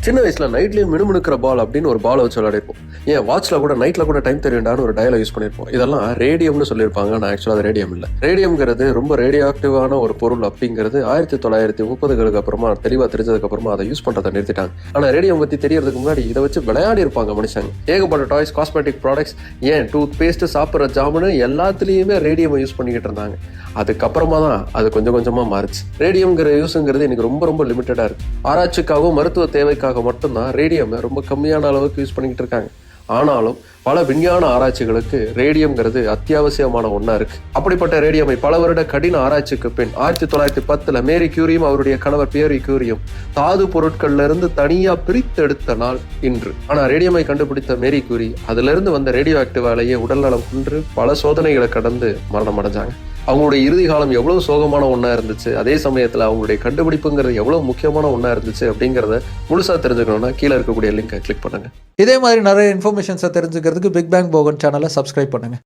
சின்ன வயசுல நைட்லயும் மினுமினுக்கிற பால் அப்படின்னு ஒரு பால் வச்சு விளையாடிருப்போம். ஏன் வாட்ச்ல கூட நைட்ல கூட டைம் தெரியும்டான்னு ஒரு டயலாக் யூஸ் பண்ணிருப்போம். இதெல்லாம் ரேடியம்னு சொல்லியிருப்பாங்க. நான் ஆக்சுவலா அது ரேடியம் இல்ல. ரேடியம்ங்கிறது ரொம்ப ரேடியோ ஆக்டிவான ஒரு பொருள் அப்படிங்கிறது ஆயிரத்தி தொள்ளாயிரத்தி முப்பதுகளுக்கு அப்புறமா தெளிவா தெரிஞ்சதுக்கு அப்புறமா அதை யூஸ் பண்றதை நிறுத்திட்டாங்க. ஆனா ரேடியம் பத்தி தெரியறதுக்கு முன்னாடி இதை வச்சு விளையாடி இருப்பாங்க மனுஷங்க. ஏகப்பட்ட டாய்ஸ் காஸ்மெட்டிக் ப்ராடக்ட்ஸ் ஏன் டூத் பேஸ்ட் சாப்பிட்ற ஜாமுன்னு எல்லாத்துலயுமே ரேடியம் யூஸ் பண்ணிக்கிட்டு இருந்தாங்க. அதுக்கப்புறமா தான் அது கொஞ்சம் கொஞ்சமா மாறுச்சு. ரேடியம்ங்கிற யூஸுங்கிறது எனக்கு ரொம்ப ரொம்ப லிமிட்டடா இருக்கு. ஆராய்ச்சிக்காகவும் மருத்துவ தேவைக்காக மட்டும்தான் ரேடியமை ரொம்ப கம்மியான அளவுக்கு யூஸ் பண்ணிக்கிட்டு இருக்காங்க. ஆனாலும் பல விஞ்ஞான ஆராய்ச்சிகளுக்கு ரேடியம்ங்கிறது அத்தியாவசியமான ஒன்றா இருக்கு. அப்படிப்பட்ட ரேடியமை பல வருட கடின ஆராய்ச்சிக்கு பின் ஆயிரத்தி தொள்ளாயிரத்தி பத்துல மேரி கியூரியும் அவருடைய கணவர் பியரி கியூரியும் தாது பொருட்கள்ல இருந்து தனியா பிரித்தெடுத்த நாள் இன்று. ஆனா ரேடியமை கண்டுபிடித்த மேரி கியூரி அதிலிருந்து வந்த ரேடியோ ஆக்டிவாலேயே உடல்நலம் குன்று பல சோதனைகளை கடந்து மரணம் அடைஞ்சாங்க அவங்களுடைய இறுதி காலம் எவ்வளவு சோகமான ஒன்றா இருந்துச்சு அதே சமயத்தில் அவங்களுடைய கண்டுபிடிப்புங்கிறது எவ்வளவு முக்கியமான ஒன்றா இருந்துச்சு அப்படிங்கிறத முழுசாக தெரிஞ்சுக்கணும்னா கீழே இருக்கக்கூடிய லிங்கை கிளிக் பண்ணுங்க. இதே மாதிரி நிறைய இன்ஃபர்மேஷன்ஸை தெரிஞ்சுக்கிறதுக்கு பிக் பேங் போகன் சேனலை சப்ஸ்கிரைப் பண்ணுங்கள்